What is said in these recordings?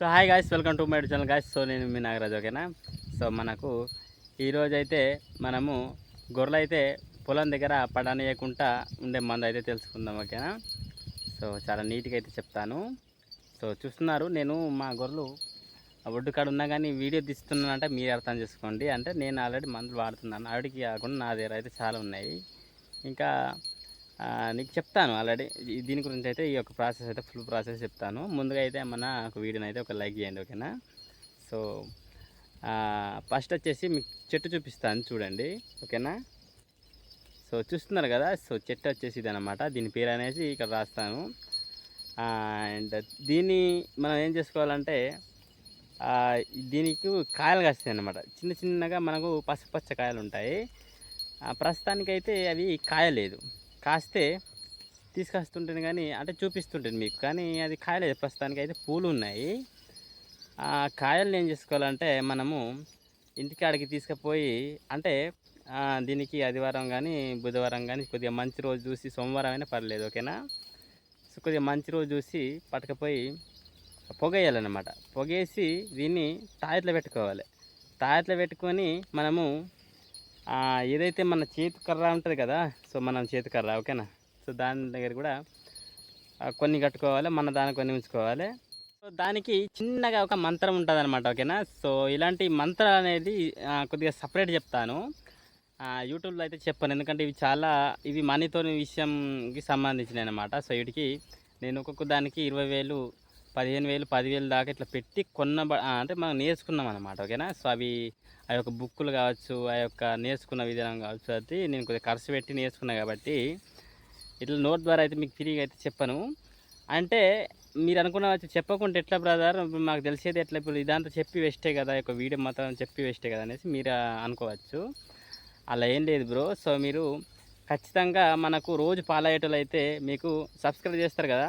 So hi guys welcome to my channel guys so నేను మీ నాగరాజు ఓకేనా? సో మనకు ఈరోజు అయితే మనము గొర్రెలు అయితే పొలం దగ్గర పడనీయకుండా ఉండే మందు అయితే తెలుసుకుందాం ఓకేనా? సో చాలా నీట్గా అయితే చెప్తాను. సో చూస్తున్నారు నేను మా గొర్రెలు ఒడ్డు కాడ ఉన్నా కానీ వీడియో తీస్తున్నానంటే మీరు అర్థం చేసుకోండి. అంటే నేను ఆల్రెడీ మందులు వాడుతున్నాను. ఆవిడకి కాకుండా నా దగ్గర అయితే చాలా ఉన్నాయి. ఇంకా నీకు చెప్తాను ఆల్రెడీ. దీని గురించి అయితే ఈ యొక్క ప్రాసెస్ అయితే ఫుల్ ప్రాసెస్ చెప్తాను. ముందుగా అయితే మన ఒక వీడియోని అయితే ఒక లైక్ చేయండి ఓకేనా? సో ఫస్ట్ వచ్చేసి మీకు చెట్టు చూపిస్తాను చూడండి ఓకేనా? సో చూస్తున్నారు కదా? సో చెట్టు వచ్చేసి ఇది అనమాట దీని పేరు అనేసి ఇక్కడ రాస్తాను. అండ్ దీన్ని మనం ఏం చేసుకోవాలంటే దీనికి కాయలు కాస్తాయి అన్నమాట. చిన్న చిన్నగా మనకు పసుపచ్చ కాయలు ఉంటాయి. ఆ, ప్రస్తుతానికైతే అవి కాయలేదు. కాస్తే తీసుకొస్తుంటాను కానీ అంటే చూపిస్తుంటాను మీకు. కానీ అది కాయలేదు ప్రస్తుతానికి అయితే పూలు ఉన్నాయి. ఆ కాయలను ఏం చేసుకోవాలంటే మనము ఇంటికాడికి తీసుకుపోయి అంటే దీనికి ఆదివారం కానీ బుధవారం కానీ కొద్దిగా మంచి రోజు చూసి సోమవారం అయినా పర్లేదు ఓకేనా? సో కొద్దిగా మంచి రోజు చూసి పట్టుకపోయి పొగేయాలన్నమాట. పొగేసి దీన్ని తాయట్లో పెట్టుకోవాలి. తాయట్లో పెట్టుకొని మనము ఏదైతే మన చేతి కర్ర ఉంటుంది కదా సో మనం చేతి కర్ర ఓకేనా? సో దాని దగ్గర కూడా కొన్ని కట్టుకోవాలి మన దాని కొన్ని ఉంచుకోవాలి. సో దానికి చిన్నగా ఒక మంత్రం ఉంటుంది అనమాట ఓకేనా? సో ఇలాంటి మంత్రం అనేది కొద్దిగా సపరేట్ చెప్తాను. యూట్యూబ్లో అయితే చెప్పాను ఎందుకంటే ఇవి చాలా ఇవి మనీతోని విషయంకి సంబంధించినవి అనమాట సో వీటికి నేను ఒక్కొక్క దానికి ఇరవై వేలు పదిహేను వేలు పదివేలు దాకా ఇట్లా పెట్టి కొన్న అంటే మనం నేర్చుకున్నాం అనమాట ఓకేనా? సో అవి ఆ యొక్క బుక్కులు కావచ్చు ఆ యొక్క నేర్చుకున్న విధానం కావచ్చు అది నేను కొద్దిగా ఖర్చు పెట్టి నేర్చుకున్నా కాబట్టి ఇట్లా నోట్ ద్వారా అయితే మీకు ఫ్రీగా అయితే చెప్పను. అంటే మీరు అనుకున్న చెప్పకుండా ఎట్లా బ్రదర్? మాకు తెలిసేది ఎట్లా? ఇప్పుడు ఇదంతా చెప్పి వేస్టే కదా యొక్క వీడియో మాత్రం చెప్పి వేస్టే కదా అనేసి మీరు అనుకోవచ్చు. అలా ఏం లేదు బ్రో. సో మీరు ఖచ్చితంగా మనకు రోజు పాలయ్యేటోళ్ళు అయితే మీకు సబ్స్క్రైబ్ చేస్తారు కదా.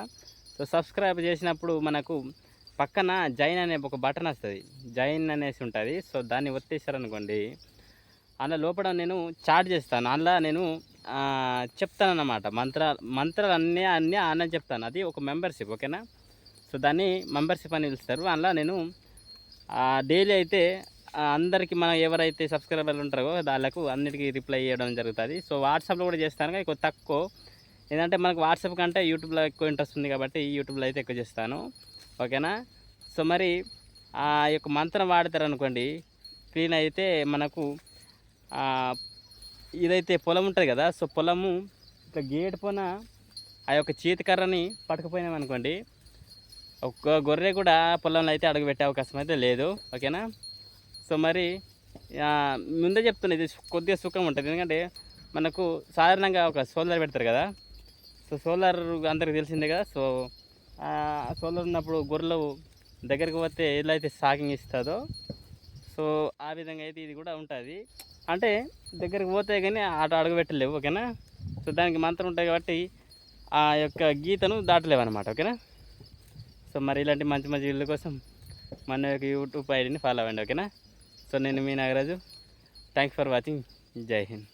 సో సబ్స్క్రైబ్ చేసినప్పుడు మనకు పక్కన జైన్ అనే ఒక బటన్ వస్తుంది. జైన్ అనేసి ఉంటుంది. సో దాన్ని ఒత్తేసారనుకోండి అందులో లోపల నేను చార్ట్ చేస్తాను. అందులో నేను చెప్తాను అన్నమాట మంత్ర మంత్రాలు అన్నీ అన్నీ చెప్తాను. అది ఒక మెంబర్షిప్ ఓకేనా? సో దాన్ని మెంబర్షిప్ అని పిలుస్తారు. అందులో నేను డైలీ అయితే అందరికీ మనం ఎవరైతే సబ్స్క్రైబర్లు ఉంటారో వాళ్ళకు అన్నిటికీ రిప్లై చేయడం జరుగుతుంది. సో వాట్సాప్లో కూడా చేస్తాను. కానీ తక్కువ ఏంటంటే మనకు వాట్సాప్ కంటే యూట్యూబ్లో ఎక్కువ ఇంట్రెస్ట్ ఉంది కాబట్టి యూట్యూబ్లో అయితే ఎక్కువ చేస్తాను. ఓకేనా? సో మరి ఆ యొక్క మంత్రం వాడతారు అనుకోండి క్లీన్ అయితే మనకు ఇదైతే పొలం ఉంటుంది కదా సో పొలము ఇట్లా గేట్ పోన ఆ యొక్క చేతికర్రని పట్టుకుపోయినాం అనుకోండి ఒక్క గొర్రె కూడా పొలంలో అయితే అడుగు పెట్టే అవకాశం అయితే లేదు. ఓకేనా? సో మరి ముందే చెప్తున్నా ఇది కొద్దిగా సుఖం ఉంటుంది. ఎందుకంటే మనకు సాధారణంగా ఒక సోలార్ పెడతారు కదా సో సోలార్ అందరికి తెలిసిందే కదా సో సోలార్ ఉన్నప్పుడు గొర్రెలు దగ్గరికి పోతే ఎలా అయితే సాకింగ్ ఇస్తుందో సో ఆ విధంగా అయితే ఇది కూడా ఉంటుంది. అంటే దగ్గరికి పోతే కానీ ఆట అడుగు పెట్టలేవు ఓకేనా? సో దానికి మంత్రం ఉంటాయి కాబట్టి ఆ యొక్క గీతను దాటలేవు అనమాట ఓకేనా? సో మరి ఇలాంటి మంచి మంచి వీళ్ళ కోసం మన యొక్క యూట్యూబ్ ఐడిని ఫాలో అవ్వండి ఓకేనా? సో నేను మీ Nagaraju thanks for watching Jai Hind.